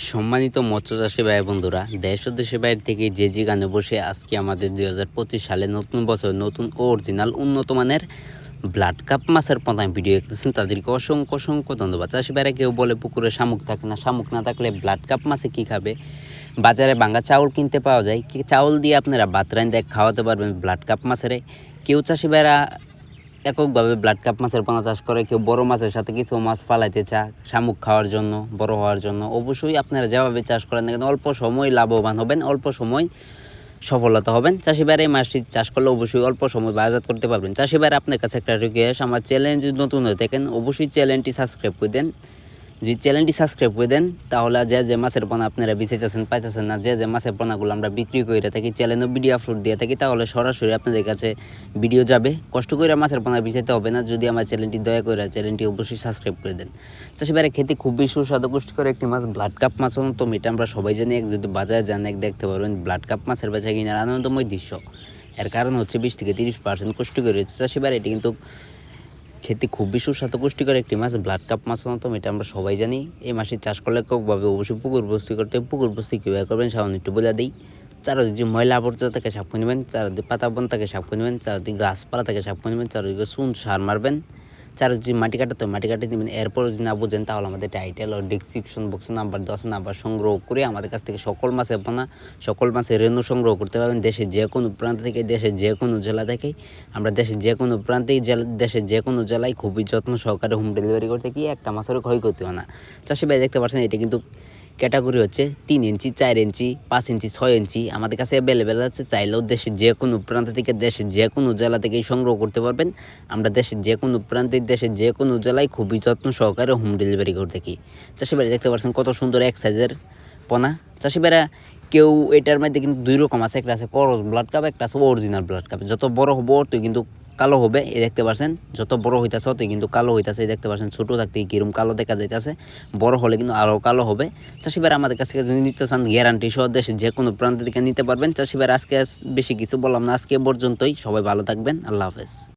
সম্মানিত মৎস্য চাষী ভাই বন্ধুরা দেশ ও দেশের বাইরে থেকে যে যে গানে বসে আজকে আমাদের দুই সালে নতুন বছর, নতুন অরিজিনাল উন্নত মানের ব্লাড কাপ মাছের প্রধান ভিডিও দেখতেছেন, তাদেরকে অসংখ্য অসংখ্য ধন্যবাদ। চাষি ভাইরা কেউ বলে পুকুরে শামুক থাকে না, শামুক না থাকলে ব্লাড কাপ মাছে কী খাবে? বাজারে ভাঙা চাউল কিনতে পাওয়া যায়, কি চাউল দিয়ে আপনারা ভাত রান্ধে খাওয়াতে পারবেন ব্লাড কাপ মাছের। কেউ চাষি ভাইরা এককভাবে ব্লাড কাপ মাছের পোনা চাষ করে, কেউ বড় মাছের সাথে কিছু মাছ ফালাইতে চা শামুক খাওয়ার জন্য, বড় হওয়ার জন্য। অবশ্যই আপনারা যেভাবে চাষ করেন না অল্প সময় লাভবান হবেন, অল্প সময় সফলতা হবেন। চাষি ভাইরা এই মাছটি চাষ করলে অবশ্যই অল্প সময় বাজার করতে পারবেন। চাষি ভাইরা আপনার কাছে একটা রিকোয়েস্ট আমার চ্যালেঞ্জ নতুন হয়ে থাকেন, অবশ্যই চ্যানেলটি সাবস্ক্রাইব করে দেন। যদি চ্যানেলটি সাবস্ক্রাইব করে দেন, তাহলে যে যে মাছের পোনা আপনারা বেঁচেতেছেন পাইতেছেন না, যে যে মাছের পোনাগুলো আমরা বিক্রি করে থাকি চ্যানেলও ভিডিও আপলোড দিয়ে থাকি, তাহলে সরাসরি আপনাদের কাছে ভিডিও যাবে। কষ্ট করে মাছের পোনা বেচাতে হবে না, যদি আমার চ্যানেলটি দয়া করে চ্যানেলটি অবশ্যই সাবস্ক্রাইব করে দেন। চাষি ভাইরা, খেতে খুবই সুস্বাদু, পুষ্টিকর একটি মাছ ব্লাড কাপ মাছ তো এটা আমরা সবাই জানি, এক যদি বাজারে যান, এক দেখতে পারবেন ব্লাড কাপ মাছের বেচা কিনার আনন্দময় দৃশ্য। এর কারণ হচ্ছে বিশ থেকে তিরিশ পার্সেন্ট পুষ্টিকর। রয়েছে চাষি ভাইরা, এটি কিন্তু খেতে খুবই সুস্বাদু, পুষ্টিকর একটি মাছ ব্লাড কাপ মাছ অন্যতম, এটা আমরা সবাই জানি। এই মাসে চাষ করলে কোকভাবে অবশ্যই পুকুর বস্তি করতে। পুকুর বস্তি কীভাবে করবেন সামান্য একটু বলে দিই। চারদিকে ময়লা আবর্জনা সাফ করে নেবেন, চারদিকে পাতা বন সাফ করে নেবেন, চারদিকে গাছপালা তাকে সাপ নেবেন, চারদিকে সুন, সার মারবেন। চারদিকে মাটি কাটাতে মাটি কাটিয়ে দেবেন। এরপর যদি না বোঝেন, তাহলে আমাদের টাইটেল ও ডিসক্রিপশন বক্সে নাম্বার দশ নাম্বার সংগ্রহ করে আমাদের কাছ থেকে সকল মাসে বোনা সকল মাসে রেণু সংগ্রহ করতে পারবেন দেশের যে কোনো প্রান্ত থেকে, দেশের যে কোনো জেলা থেকে। আমরা দেশের যে কোনো প্রান্তেই দেশের যে কোনো জেলায় খুবই যত্ন সহকারে হোম ডেলিভারি করতে গিয়ে একটা মাছেরও ক্ষয় করতে হয় না। চাষি ভাই দেখতে পাচ্ছেন, এটা কিন্তু ক্যাটাগরি হচ্ছে তিন ইঞ্চি, চার ইঞ্চি, পাঁচ ইঞ্চি, ছয় ইঞ্চি। আমাদের কাছে অ্যাভেলেবেল আছে, চাইলেও দেশের যে কোনো প্রান্ত থেকে, দেশের যে কোনো জেলা থেকেই সংগ্রহ করতে পারবেন। আমরা দেশের যে কোনো প্রান্তে, দেশের যে কোনো জেলায় খুবই যত্ন সহকারে হোম ডেলিভারি করে থাকি। চাষি ভাই, দেখতে পাচ্ছেন কত সুন্দর এক সাইজের পোনা। চাষি ভাইরা, কেউ এটার মধ্যে কিন্তু দুই রকম আছে, একটা আছে করস ব্লাড কাপ একটা আছে অরিজিনাল ব্লাড কাপ যত বড় হব তুই কিন্তু কালো হবে, এই দেখতে পাচ্ছেন যত বড় হইতেছে ততই কিন্তু কালো হইতেছে দেখতে পাচ্ছেন ছোটো থাকতে কিরম কালো দেখা যাইতেছে? বড় হলে কিন্তু আরও কালো হবে। চাষিবার আমাদের কাছ থেকে যদি নিতে চান গ্যারান্টি সহ দেশের যে কোনো প্রান্ত থেকে নিতে পারবেন। চাষিবার আজকে বেশি কিছু বললাম না, আজকে পর্যন্তই। সবাই ভালো থাকবেন। আল্লাহ হাফেজ।